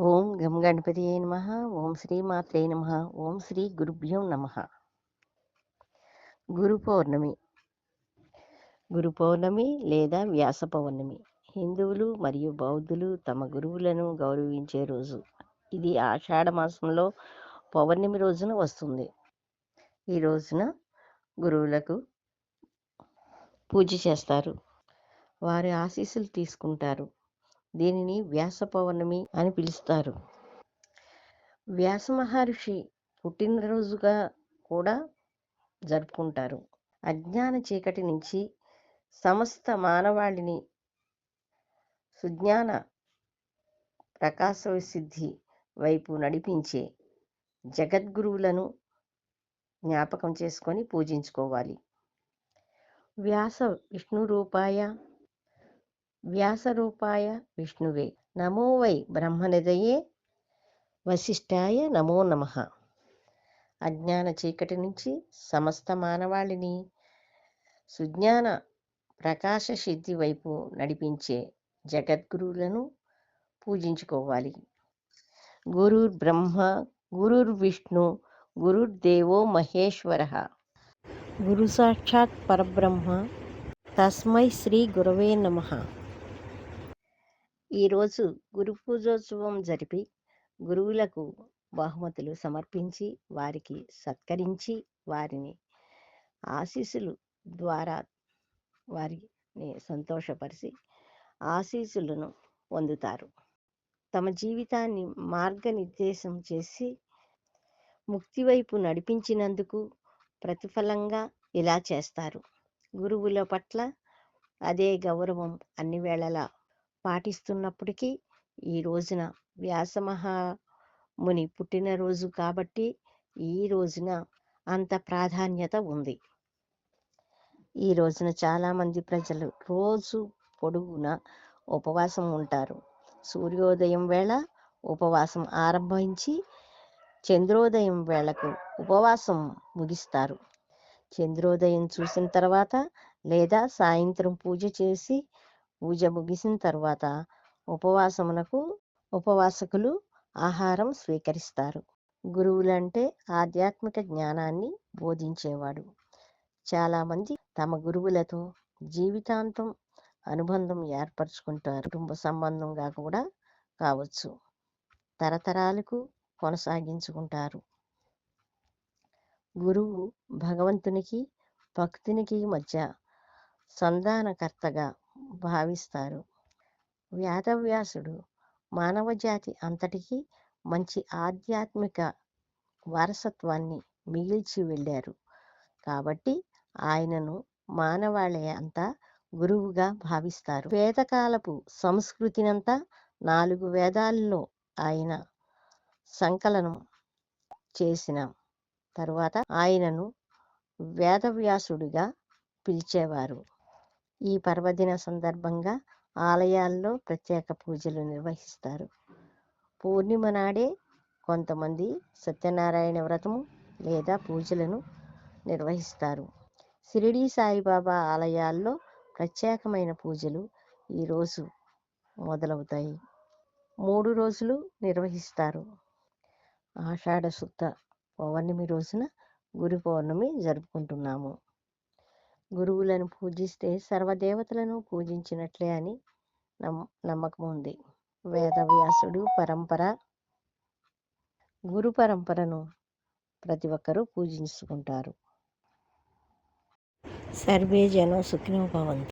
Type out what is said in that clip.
ఓం గం గణపతి నమ ఓం శ్రీ మాత్రే నమ ఓం శ్రీ గురుభ్యం నమ. గురు పౌర్ణమి. గురు పౌర్ణమి లేదా వ్యాస పౌర్ణమి. హిందువులు మరియు బౌద్ధులు తమ గురువులను గౌరవించే రోజు. ఇది ఆషాఢ మాసంలో పౌర్ణమి రోజున వస్తుంది. ఈ రోజున గురువులకు పూజ చేస్తారు. వారి ఆశీస్సులు తీసుకుంటారు. దీనిని వ్యాస పౌర్ణమి అని పిలుస్తారు. వ్యాస మహర్షి పుట్టినరోజుగా కూడా జరుపుకుంటారు. అజ్ఞాన చీకటి నుంచి సమస్త మానవాళిని సుజ్ఞాన ప్రకాశ సిద్ధి వైపు నడిపించే జగద్గురువులను జ్ఞాపకం చేసుకొని పూజించుకోవాలి. వ్యాస విష్ణు రూపాయ వ్యాసరూపాయ విష్ణువే. నమో వై బ్రహ్మనిదయే. వశిష్ఠాయ నమో నమ. అజ్ఞాన చీకటి నుంచి సమస్త మానవాళిని సుజ్ఞాన ప్రకాశ సిద్ధి వైపు నడిపించే జగద్గురువులను పూజించుకోవాలి. గురుర్ బ్రహ్మ గురుర్ విష్ణు గురుర్దేవో మహేశ్వర. గురు సాక్షాత్ పరబ్రహ్మ. తస్మై శ్రీ గురవే నమ. ఈరోజు గురు పూజోత్సవం జరిపి గురువులకు బహుమతులు సమర్పించి వారికి సత్కరించి వారిని ఆశీస్సులు ద్వారా వారిని సంతోషపరిచి ఆశీస్సులను పొందుతారు. తమ జీవితాన్ని మార్గనిర్దేశం చేసి ముక్తి వైపు నడిపించినందుకు ప్రతిఫలంగా ఇలా చేస్తారు. గురువుల పట్ల అదే గౌరవం అన్ని వేళలా పాటిస్తున్నప్పటికీ ఈ రోజున వ్యాసమహాముని పుట్టినరోజు కాబట్టి ఈ రోజున అంత ప్రాధాన్యత ఉంది. ఈ రోజున చాలామంది ప్రజలు రోజు పొడుగున ఉపవాసం ఉంటారు. సూర్యోదయం వేళ ఉపవాసం ఆరంభించి చంద్రోదయం వేళకు ఉపవాసం ముగిస్తారు. చంద్రోదయం చూసిన తర్వాత లేదా సాయంత్రం పూజ చేసి పూజ ముగిసిన తర్వాత ఉపవాసమునకు ఉపవాసకులు ఆహారం స్వీకరిస్తారు. గురువులంటే ఆధ్యాత్మిక జ్ఞానాన్ని బోధించేవాడు. చాలామంది తమ గురువులతో జీవితాంతం అనుబంధం ఏర్పరచుకుంటారు. కుటుంబ సంబంధంగా కూడా కావచ్చు. తరతరాలకు కొనసాగించుకుంటారు. గురువు భగవంతునికి భక్తునికి మధ్య సంధానకర్తగా భావిస్తారు. వేదవ్యాసుడు మానవజాతి అంతటికీ మంచి ఆధ్యాత్మిక వారసత్వాన్ని మిగిల్చి వెళ్ళారు. కాబట్టి ఆయనను మానవాళయ అంతా గురువుగా భావిస్తారు. వేదకాలపు సంస్కృతినంతా నాలుగు వేదాల్లో ఆయన సంకలనం చేసిన తరువాత ఆయనను వేదవ్యాసుడిగా పిలిచేవారు. ఈ పర్వదిన సందర్భంగా ఆలయాల్లో ప్రత్యేక పూజలు నిర్వహిస్తారు. పూర్ణిమ నాడే కొంతమంది సత్యనారాయణ వ్రతము లేదా పూజలను నిర్వహిస్తారు. షిరిడి సాయిబాబా ఆలయాల్లో ప్రత్యేకమైన పూజలు ఈరోజు మొదలవుతాయి. మూడు రోజులు నిర్వహిస్తారు. ఆషాఢ శుద్ధ పౌర్ణమి రోజున గురు పౌర్ణమి జరుపుకుంటున్నాము. గురువులను పూజిస్తే సర్వదేవతలను పూజించినట్లే అని నమ్ నమ్మకం ఉంది. వేదవ్యాసుడు పరంపర గురు పరంపరను ప్రతి ఒక్కరూ పూజించుకుంటారు. సర్వే జనం సుఖినో భవంతు